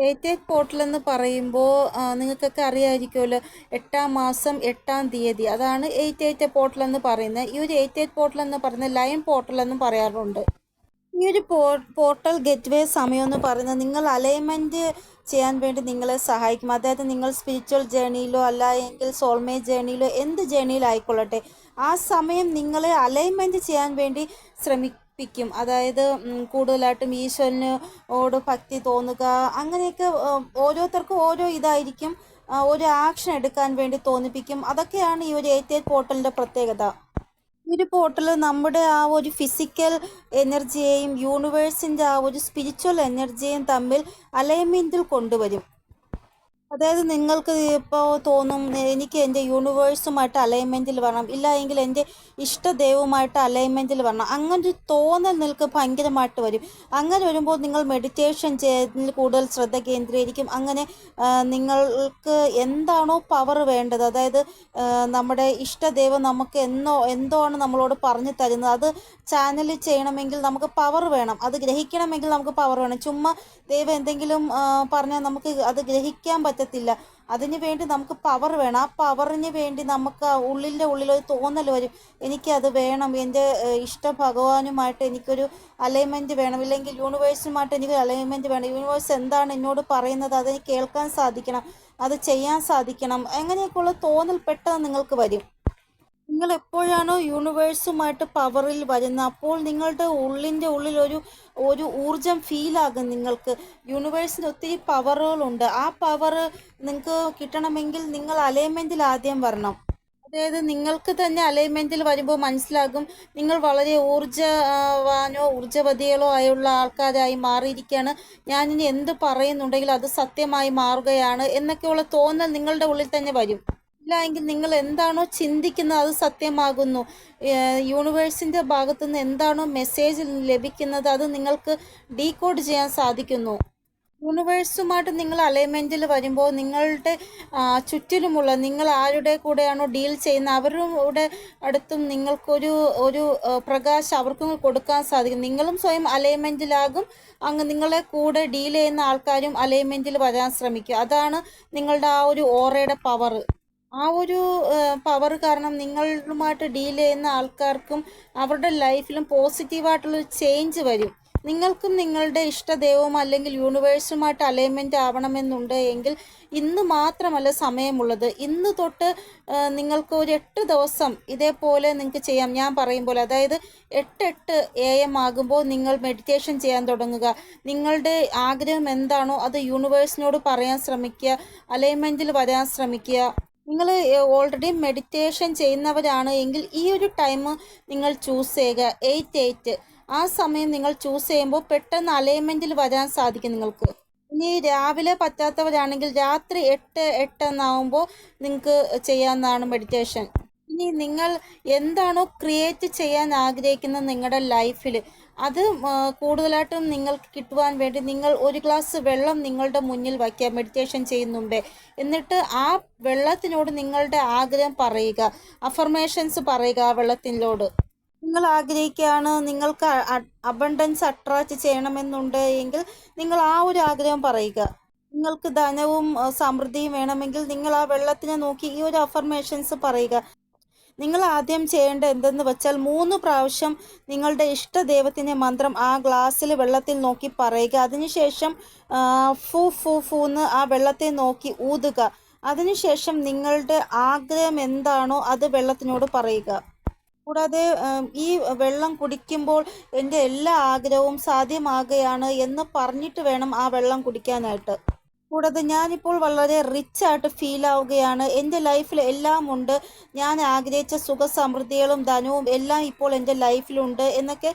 Eight eight portal എന്ന് പറയുമ്പോൾ നിങ്ങൾക്കൊക്കെ അറിയാമായിരിക്കുമല്ലോ എട്ടാം മാസം എട്ടാം തീയതി. അതാണ് എയ്റ്റ് എയ്റ്റ് പോർട്ടൽ എന്ന് പറയുന്നത്. ഈ ഒരു എയ്റ്റ് എയ്റ്റ് പോർട്ടൽ എന്ന് പറയുന്നത് ലൈൻ പോർട്ടൽ എന്നും പറയാറുണ്ട്. ഈ ഒരു പോർട്ടൽ ഗെറ്റ് വേ സമയം എന്ന് പറയുന്നത് നിങ്ങൾ അലൈൻമെന്റ് ചെയ്യാൻ വേണ്ടി നിങ്ങളെ സഹായിക്കും. അതായത് നിങ്ങൾ സ്പിരിച്വൽ ജേണിയിലോ അല്ല എങ്കിൽ സോൾമേറ്റ് ജേണിയിലോ എന്ത് ജേണിയിലായിക്കൊള്ളട്ടെ ആ സമയം നിങ്ങളെ അലൈൻമെന്റ് ചെയ്യാൻ വേണ്ടി ശ്രമിപ്പിക്കും അതായത് കൂടുതലായിട്ടും ഈശ്വരനോട് ഭക്തി തോന്നുക അങ്ങനെയൊക്കെ ഓരോരുത്തർക്കും ഓരോ ഇതായിരിക്കും. ഒരു ആക്ഷൻ എടുക്കാൻ വേണ്ടി തോന്നിപ്പിക്കും. അതൊക്കെയാണ് ഈ ഒരു എയ്റ്റ് പോർട്ടലിന്റെ പ്രത്യേകത. ഈ ഒരു പോർട്ടൽ നമ്മുടെ ആ ഒരു ഫിസിക്കൽ എനർജിയെയും യൂണിവേഴ്സിന്റെ ആ ഒരു സ്പിരിച്വൽ എനർജിയെയും തമ്മിൽ അലൈൻമെന്റിൽ കൊണ്ടുവരും. അതായത് നിങ്ങൾക്ക് ഇപ്പോൾ തോന്നും എനിക്ക് എന്റെ യൂണിവേഴ്സുമായിട്ട് അലൈൻമെന്റിൽ വരണം ഇല്ല എങ്കിൽ എന്റെ ഇഷ്ടദൈവവുമായിട്ട് അലൈൻമെന്റിൽ വരണം. അങ്ങനെ ഒരു തോന്നൽ നിങ്ങൾക്ക് ഭയങ്കരമായിട്ട് വരും. അങ്ങനെ വരുമ്പോൾ നിങ്ങൾ മെഡിറ്റേഷൻ ചെയ്യുന്നതിൽ കൂടുതൽ ശ്രദ്ധ കേന്ദ്രീകരിക്കും. അങ്ങനെ നിങ്ങൾക്ക് എന്താണോ പവർ വേണ്ടത്. അതായത് നമ്മുടെ ഇഷ്ടദൈവം നമുക്ക് എന്നോ എന്തോ ആണ് നമ്മളോട് പറഞ്ഞു തരുന്നത്. അത് ചാനൽ ചെയ്യണമെങ്കിൽ നമുക്ക് പവർ വേണം. അത് ഗ്രഹിക്കണമെങ്കിൽ നമുക്ക് പവർ വേണം. ചുമ്മാ ദൈവം എന്തെങ്കിലും പറഞ്ഞാൽ നമുക്ക് അത് ഗ്രഹിക്കാൻ പറ്റത്തില്ല. അതിന് വേണ്ടി നമുക്ക് പവർ വേണം. ആ പവറിന് വേണ്ടി നമുക്ക് ഉള്ളിന്റെ ഉള്ളിൽ ഒരു തോന്നൽ വരും. എനിക്കത് വേണം. എന്റെ ഇഷ്ട ഭഗവാനുമായിട്ട് എനിക്കൊരു അലൈൻമെന്റ് വേണം. ഇല്ലെങ്കിൽ യൂണിവേഴ്സുമായിട്ട് എനിക്കൊരു അലൈൻമെന്റ് വേണം. യൂണിവേഴ്സ് എന്താണ് എന്നോട് പറയുന്നത് അതെനിക്ക് കേൾക്കാൻ സാധിക്കണം. അത് ചെയ്യാൻ സാധിക്കണം. അങ്ങനെയൊക്കെയുള്ള തോന്നൽ പെട്ടെന്ന് നിങ്ങൾക്ക് വരും. നിങ്ങൾ എപ്പോഴാണോ യൂണിവേഴ്സുമായിട്ട് പവറിൽ വരുന്നത്? അപ്പോൾ നിങ്ങളുടെ ഉള്ളിന്റെ ഉള്ളിൽ ഒരു ഒരു ഊർജം ഫീലാകും നിങ്ങൾക്ക്. യൂണിവേഴ്സിന് ഒത്തിരി പവറുകളുണ്ട് ആ പവർ നിങ്ങൾക്ക് കിട്ടണമെങ്കിൽ നിങ്ങൾ അലൈൻമെന്റിൽ ആദ്യം വരണം. അതായത് നിങ്ങൾക്ക് തന്നെ അലൈൻമെന്റിൽ വരുമ്പോൾ മനസ്സിലാകും. നിങ്ങൾ വളരെ ഊർജവാനോ ഊർജവതികളോ ആയുള്ള ആൾക്കാരായി മാറിയിരിക്കുകയാണ്. ഞാനിനി എന്ത് പറയുന്നുണ്ടെങ്കിലും അത് സത്യമായി മാറുകയാണ്. എന്നൊക്കെയുള്ള തോന്നൽ നിങ്ങളുടെ ഉള്ളിൽ തന്നെ വരും. ഇല്ല എങ്കിൽ നിങ്ങൾ എന്താണോ ചിന്തിക്കുന്നത് അത് സത്യമാകുന്നു. യൂണിവേഴ്സിന്റെ ഭാഗത്തു നിന്ന് എന്താണോ മെസ്സേജ് ലഭിക്കുന്നത് അത് നിങ്ങൾക്ക് ഡീകോഡ് ചെയ്യാൻ സാധിക്കുന്നു. യൂണിവേഴ്സുമായിട്ട് നിങ്ങൾ അലൈൻമെന്റിൽ വരുമ്പോൾ നിങ്ങളുടെ ചുറ്റിലുമുള്ള നിങ്ങൾ ആരുടെ കൂടെയാണോ ഡീൽ ചെയ്യുന്നത് അവരുടെ അടുത്തും നിങ്ങൾക്കൊരു ഒരു പ്രകാശം അവർക്കും കൊടുക്കാൻ സാധിക്കും. നിങ്ങളും സ്വയം അലൈൻമെന്റിലാകും അങ്ങ് നിങ്ങളെ കൂടെ ഡീൽ ചെയ്യുന്ന ആൾക്കാരും അലൈൻമെന്റിൽ വരാൻ ശ്രമിക്കും. അതാണ് നിങ്ങളുടെ ആ ഒരു ഓറയുടെ പവർ ആ ഒരു പവർ കാരണം നിങ്ങളുമായിട്ട് ഡീൽ ചെയ്യുന്ന ആൾക്കാർക്കും അവരുടെ ലൈഫിലും പോസിറ്റീവായിട്ടുള്ളൊരു ചേഞ്ച് വരും. നിങ്ങൾക്കും നിങ്ങളുടെ ഇഷ്ടദൈവവും അല്ലെങ്കിൽ യൂണിവേഴ്സുമായിട്ട് അലൈൻമെന്റ് ആവണമെന്നുണ്ട് എങ്കിൽ ഇന്ന് മാത്രമല്ല സമയമുള്ളത്. ഇന്ന് തൊട്ട് നിങ്ങൾക്ക് ഒരു എട്ട് ദിവസം ഇതേപോലെ നിങ്ങൾക്ക് ചെയ്യാം. ഞാൻ പറയും പോലെ അതായത് എട്ട് എട്ട് എ എം ആകുമ്പോൾ നിങ്ങൾ മെഡിറ്റേഷൻ ചെയ്യാൻ തുടങ്ങുക. നിങ്ങളുടെ ആഗ്രഹം എന്താണോ അത് യൂണിവേഴ്സിനോട് പറയാൻ ശ്രമിക്കുക അലൈൻമെന്റിൽ വരാൻ ശ്രമിക്കുക. നിങ്ങൾ ഓൾറെഡി മെഡിറ്റേഷൻ ചെയ്യുന്നവരാണ് എങ്കിൽ ഈ ഒരു ടൈം നിങ്ങൾ ചൂസ് ചെയ്യുക. എയ്റ്റ് എയ്റ്റ് ആ സമയം നിങ്ങൾ ചൂസ് ചെയ്യുമ്പോൾ പെട്ടെന്ന് അലൈൻമെന്റിൽ വരാൻ സാധിക്കും നിങ്ങൾക്ക്. ഇനി രാവിലെ പറ്റാത്തവരാണെങ്കിൽ രാത്രി എട്ട് എട്ട് എന്നാവുമ്പോൾ നിങ്ങൾക്ക് ചെയ്യാവുന്നതാണ് മെഡിറ്റേഷൻ ഇനി നിങ്ങൾ എന്താണോ ക്രിയേറ്റ് ചെയ്യാൻ ആഗ്രഹിക്കുന്നത് നിങ്ങളുടെ ലൈഫിൽ അത് കൂടുതലായിട്ടും നിങ്ങൾക്ക് കിട്ടുവാൻ വേണ്ടി നിങ്ങൾ ഒരു ഗ്ലാസ് വെള്ളം നിങ്ങളുടെ മുന്നിൽ വയ്ക്കുക മെഡിറ്റേഷൻ ചെയ്യുന്ന മുമ്പേ എന്നിട്ട് ആ വെള്ളത്തിനോട് നിങ്ങളുടെ ആഗ്രഹം പറയുക അഫർമേഷൻസ് പറയുക ആ വെള്ളത്തിനോട്. നിങ്ങൾ ആഗ്രഹിക്കുകയാണ് നിങ്ങൾക്ക് അബണ്ടൻസ് അട്രാക്റ്റ് ചെയ്യണമെന്നുണ്ട് എങ്കിൽ നിങ്ങൾ ആ ഒരു ആഗ്രഹം പറയുക. നിങ്ങൾക്ക് ധനവും സമൃദ്ധിയും വേണമെങ്കിൽ നിങ്ങൾ ആ വെള്ളത്തിനെ നോക്കി ഈ ഒരു അഫർമേഷൻസ് പറയുക. നിങ്ങൾ ആദ്യം ചെയ്യേണ്ട എന്തെന്ന് വെച്ചാൽ മൂന്ന് പ്രാവശ്യം നിങ്ങളുടെ ഇഷ്ട ദൈവത്തിന്റെ മന്ത്രം ആ ഗ്ലാസ്സിൽ വെള്ളത്തിൽ നോക്കി പറയുക. അതിനുശേഷം ഫു ഫു ഫു എന്ന് ആ വെള്ളത്തെ നോക്കി ഊതുക. അതിനുശേഷം നിങ്ങളുടെ ആഗ്രഹം എന്താണോ അത് വെള്ളത്തിനോട് പറയുക. കൂടാതെ ഈ വെള്ളം കുടിക്കുമ്പോൾ എന്റെ എല്ലാ ആഗ്രഹവും സാധ്യമാകുകയാണ് എന്ന് പറഞ്ഞിട്ട് വേണം ആ വെള്ളം കുടിക്കാനായിട്ട്. കൂടാതെ ഞാനിപ്പോൾ വളരെ റിച്ച് ആയിട്ട് ഫീൽ ആവുകയാണ്. എന്റെ ലൈഫിൽ എല്ലാം ഉണ്ട്. ഞാൻ ആഗ്രഹിച്ച സുഖ സമൃദ്ധികളും ധനവും എല്ലാം ഇപ്പോൾ എന്റെ ലൈഫിലുണ്ട് എന്നൊക്കെ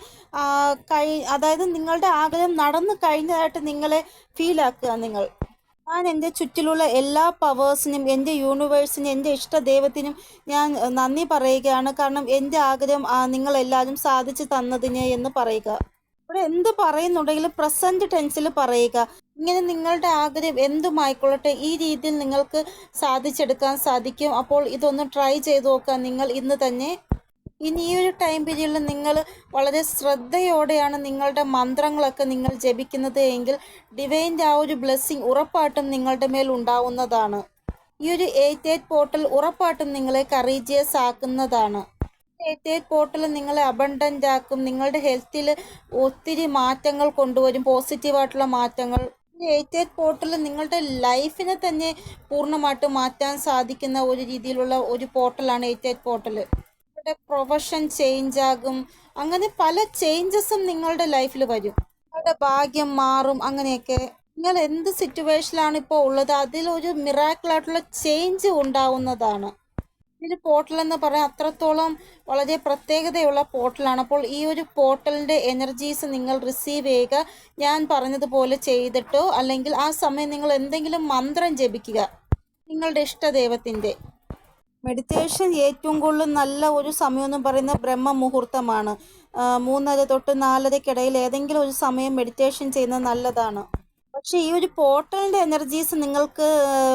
കഴി അതായത് നിങ്ങളുടെ ആഗ്രഹം നടന്നു കഴിഞ്ഞതായിട്ട് നിങ്ങളെ ഫീൽ ആക്കുക നിങ്ങൾ. ഞാൻ എന്റെ ചുറ്റിലുള്ള എല്ലാ പവേഴ്സിനും എന്റെ യൂണിവേഴ്സിനും എന്റെ ഇഷ്ട ദൈവത്തിനും ഞാൻ നന്ദി പറയുകയാണ്. കാരണം എന്റെ ആഗ്രഹം നിങ്ങളെല്ലാവരും സാധിച്ചു തന്നതിന് എന്ന് പറയുക. ഇവിടെ എന്ത് പറയുന്നുണ്ടെങ്കിലും പ്രസന്റ് ടെൻസിൽ പറയുക. ഇങ്ങനെ നിങ്ങളുടെ ആഗ്രഹം എന്തുമായിക്കൊള്ളട്ടെ ഈ രീതിയിൽ നിങ്ങൾക്ക് സാധിച്ചെടുക്കാൻ സാധിക്കും. അപ്പോൾ ഇതൊന്ന് ട്രൈ ചെയ്ത് നോക്കുക. നിങ്ങൾ ഇന്ന് തന്നെ ഇനി ഈ ഒരു ടൈം പീരീഡിൽ നിങ്ങൾ വളരെ ശ്രദ്ധയോടെയാണ് നിങ്ങളുടെ മന്ത്രങ്ങളൊക്കെ നിങ്ങൾ ജപിക്കുന്നത് എങ്കിൽ ഡിവൈന്റെ ആ ഒരു ബ്ലെസ്സിങ് ഉറപ്പായിട്ടും നിങ്ങളുടെ മേൽ ഉണ്ടാവുന്നതാണ്. ഈ ഒരു എയ്റ്റ് എയ്റ്റ് പോർട്ടൽ ഉറപ്പായിട്ടും നിങ്ങളെ കറീജിയസ് ആക്കുന്നതാണ്. എയ്റ്റ് എയ്റ്റ് പോർട്ടൽ നിങ്ങളെ അബണ്ടന്റ് ആക്കും. നിങ്ങളുടെ ഹെൽത്തിൽ ഒത്തിരി മാറ്റങ്ങൾ കൊണ്ടുവരും. പോസിറ്റീവായിട്ടുള്ള മാറ്റങ്ങൾ എയ്റ്റ് എയ്റ്റ് പോർട്ടൽ നിങ്ങളുടെ ലൈഫിനെ തന്നെ പൂർണമായിട്ട് മാറ്റാൻ സാധിക്കുന്ന ഒരു രീതിയിലുള്ള ഒരു പോർട്ടലാണ് എയ്റ്റ് എയ്റ്റ് പോർട്ടൽ നിങ്ങളുടെ പ്രൊഫഷൻ ചേഞ്ച് ആകും. അങ്ങനെ പല ചേഞ്ചസും നിങ്ങളുടെ ലൈഫിൽ വരും. നിങ്ങളുടെ ഭാഗ്യം മാറും അങ്ങനെയൊക്കെ. നിങ്ങൾ എന്ത് സിറ്റുവേഷനിലാണ് ഇപ്പോൾ ഉള്ളത്? അതിലൊരു മിറാക്കിളായിട്ടുള്ള ചേഞ്ച് ഉണ്ടാവുന്നതാണ്. ഒരു പോർട്ടൽ എന്ന് പറയാൻ അത്രത്തോളം വളരെ പ്രത്യേകതയുള്ള പോർട്ടലാണ് അപ്പോൾ ഈ ഒരു പോർട്ടലിന്റെ എനർജീസ് നിങ്ങൾ റിസീവ് ചെയ്യുക. ഞാൻ പറഞ്ഞതുപോലെ ചെയ്തിട്ടോ അല്ലെങ്കിൽ ആ സമയം നിങ്ങൾ എന്തെങ്കിലും മന്ത്രം ജപിക്കുക. നിങ്ങളുടെ ഇഷ്ടദൈവത്തിന്റെ മെഡിറ്റേഷൻ ഏറ്റവും കൂടുതൽ നല്ല ഒരു സമയം എന്ന് പറയുന്നത് ബ്രഹ്മ മുഹൂർത്തമാണ് മൂന്നര തൊട്ട് നാലരയ്ക്കിടയിൽ ഏതെങ്കിലും ഒരു സമയം മെഡിറ്റേഷൻ ചെയ്യുന്നത് നല്ലതാണ്. പക്ഷേ ഈ ഒരു പോർട്ടലിന്റെ എനർജീസ് നിങ്ങൾക്ക്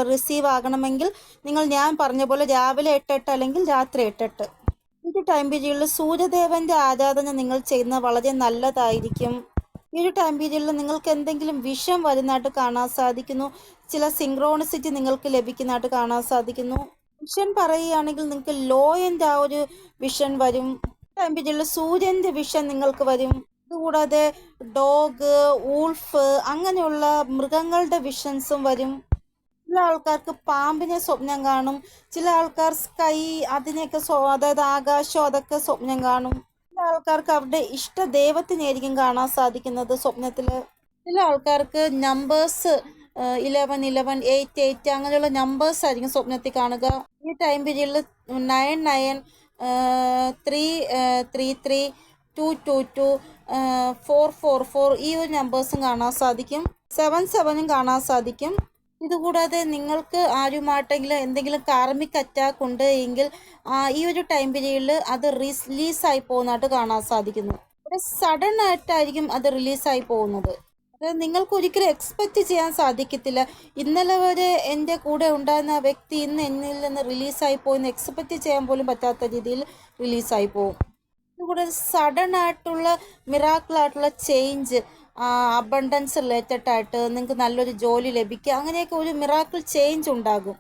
റിസീവ് ആകണമെങ്കിൽ നിങ്ങൾ ഞാൻ പറഞ്ഞ പോലെ രാവിലെ എട്ടെട്ട് അല്ലെങ്കിൽ രാത്രി എട്ടെട്ട്. ഈ ടൈം പീരീഡിൽ സൂര്യദേവന്റെ ആരാധന നിങ്ങൾ ചെയ്യുന്നത് വളരെ നല്ലതായിരിക്കും. ഈ ഒരു ടൈം പീരീഡിൽ നിങ്ങൾക്ക് എന്തെങ്കിലും വിഷം വരുന്നതായിട്ട് കാണാൻ സാധിക്കുന്നു. ചില സിങ്ക്രോണിസിറ്റി നിങ്ങൾക്ക് ലഭിക്കുന്നതായിട്ട് കാണാൻ സാധിക്കുന്നു. വിഷൻ പറയുകയാണെങ്കിൽ നിങ്ങൾക്ക് ലോയന്റെ ആ ഒരു വിഷൻ വരും. ടൈം പീരീഡിൽ സൂര്യന്റെ വിഷൻ നിങ്ങൾക്ക് വരും. അതുകൂടാതെ ഡോഗ് ഊൾഫ് അങ്ങനെയുള്ള മൃഗങ്ങളുടെ വിഷൻസും വരും. ചില ആൾക്കാർക്ക് പാമ്പിനെ സ്വപ്നം കാണും. ചില ആൾക്കാർ സ്കൈ അതിനെയൊക്കെ അതായത് ആകാശം അതൊക്കെ സ്വപ്നം കാണും. ചില ആൾക്കാർക്ക് അവരുടെ ഇഷ്ട ദൈവത്തിനായിരിക്കും കാണാൻ സാധിക്കുന്നത് സ്വപ്നത്തിൽ. ചില ആൾക്കാർക്ക് numbers eleven eleven eight eight അങ്ങനെയുള്ള നമ്പേഴ്സ് ആയിരിക്കും സ്വപ്നത്തിൽ കാണുക. ഈ ടൈം പീരീഡിൽ nine nine three three three two two two four four four ഈ ഒരു നമ്പേഴ്സും കാണാൻ സാധിക്കും. സെവൻ സെവനും കാണാൻ സാധിക്കും. ഇതുകൂടാതെ നിങ്ങൾക്ക് ആരുമായിട്ടെങ്കിലും എന്തെങ്കിലും കാർമിക് അറ്റാക്ക് ഉണ്ട് എങ്കിൽ ഈ ഒരു ടൈം പീരീഡിൽ അത് റിലീസായി പോകുന്നതായിട്ട് കാണാൻ സാധിക്കുന്നു. സഡൻ ആയിട്ടായിരിക്കും അത് റിലീസായി പോകുന്നത്. അത് നിങ്ങൾക്ക് ഒരിക്കലും എക്സ്പെക്റ്റ് ചെയ്യാൻ സാധിക്കത്തില്ല. ഇന്നലെ വരെ എന്റെ കൂടെ ഉണ്ടായിരുന്ന വ്യക്തി ഇന്ന് എന്നിൽ നിന്ന് റിലീസായി പോയെന്ന് എക്സ്പെക്റ്റ് ചെയ്യാൻ പോലും പറ്റാത്ത രീതിയിൽ റിലീസായി പോകും. കൂടെ സഡൻ ആയിട്ടുള്ള മിറാക്കിൾ ആയിട്ടുള്ള ചേഞ്ച് അബണ്ടൻസ് റിലേറ്റഡ് ആയിട്ട് നിങ്ങൾക്ക് നല്ലൊരു ജോലി ലഭിക്കുക. അങ്ങനെയൊക്കെ ഒരു മിറാക്കിൾ ചേഞ്ച് ഉണ്ടാകും.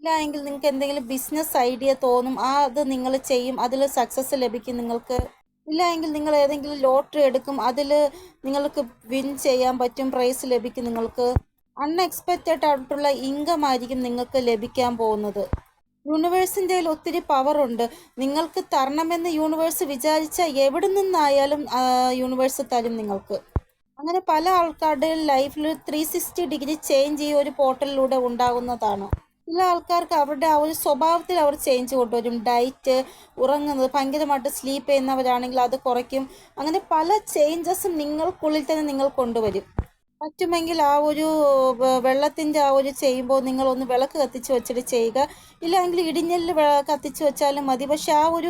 ഇല്ല എങ്കിൽ നിങ്ങൾക്ക് എന്തെങ്കിലും ബിസിനസ് ഐഡിയ തോന്നും ആ അത് നിങ്ങൾ ചെയ്യും അതിൽ സക്സസ് ലഭിക്കും നിങ്ങൾക്ക്. ഇല്ല എങ്കിൽ നിങ്ങൾ ഏതെങ്കിലും ലോട്ടറി എടുക്കും അതിൽ നിങ്ങൾക്ക് വിൻ ചെയ്യാൻ പറ്റും പ്രൈസ് ലഭിക്കും നിങ്ങൾക്ക്. അൺഎക്സ്പെക്റ്റഡ് ആയിട്ടുള്ള ഇൻകം ആയിരിക്കും നിങ്ങൾക്ക് ലഭിക്കാൻ പോകുന്നത്. യൂണിവേഴ്സിന്റെ ഒത്തിരി പവറുണ്ട് നിങ്ങൾക്ക് തരണമെന്ന് യൂണിവേഴ്സ് വിചാരിച്ചാൽ എവിടെ നിന്നായാലും യൂണിവേഴ്സ് തരും നിങ്ങൾക്ക്. അങ്ങനെ പല ആൾക്കാരുടെ ലൈഫിൽ ത്രീ സിക്സ്റ്റി ഡിഗ്രി ചേഞ്ച് ഈ ഒരു പോർട്ടലിലൂടെ ഉണ്ടാകുന്നതാണ്. ചില ആൾക്കാർക്ക് അവരുടെ ആ ഒരു സ്വഭാവത്തിൽ അവർ ചേഞ്ച് കൊണ്ടുവരും. ഡയറ്റ് ഉറങ്ങുന്നത് ഭയങ്കരമായിട്ട് സ്ലീപ്പ് ചെയ്യുന്നവരാണെങ്കിൽ അത് കുറയ്ക്കും. അങ്ങനെ പല ചേഞ്ചസും നിങ്ങൾക്കുള്ളിൽ തന്നെ നിങ്ങൾ കൊണ്ടുവരും. പറ്റുമെങ്കിൽ ആ ഒരു വെള്ളത്തിന്റെ ആ ഒരു ചെയ്യുമ്പോൾ നിങ്ങൾ ഒന്ന് വിളക്ക് കത്തിച്ച് വെച്ചിട്ട് ചെയ്യുക. ഇല്ലെങ്കിൽ ഇടിഞ്ഞലിൽ കത്തിച്ച് വെച്ചാലും മതി. പക്ഷെ ആ ഒരു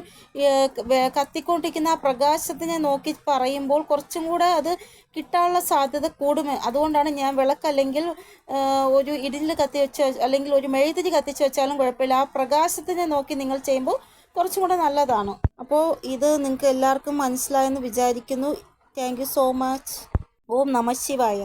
കത്തിക്കൊണ്ടിരിക്കുന്ന ആ പ്രകാശത്തിനെ നോക്കി പറയുമ്പോൾ കുറച്ചും കൂടെ അത് കിട്ടാനുള്ള സാധ്യത കൂടും. അതുകൊണ്ടാണ് ഞാൻ വിളക്ക് അല്ലെങ്കിൽ ഒരു ഇടിഞ്ഞിൽ കത്തി വെച്ച് അല്ലെങ്കിൽ ഒരു മെഴുതിരി കത്തിച്ച് വെച്ചാലും കുഴപ്പമില്ല. ആ പ്രകാശത്തിനെ നോക്കി നിങ്ങൾ ചെയ്യുമ്പോൾ കുറച്ചും കൂടെ നല്ലതാണ്. അപ്പോൾ ഇത് നിങ്ങൾക്ക് എല്ലാവർക്കും മനസ്സിലായെന്ന് വിചാരിക്കുന്നു. Thank so much. ఓం నమ శివాయ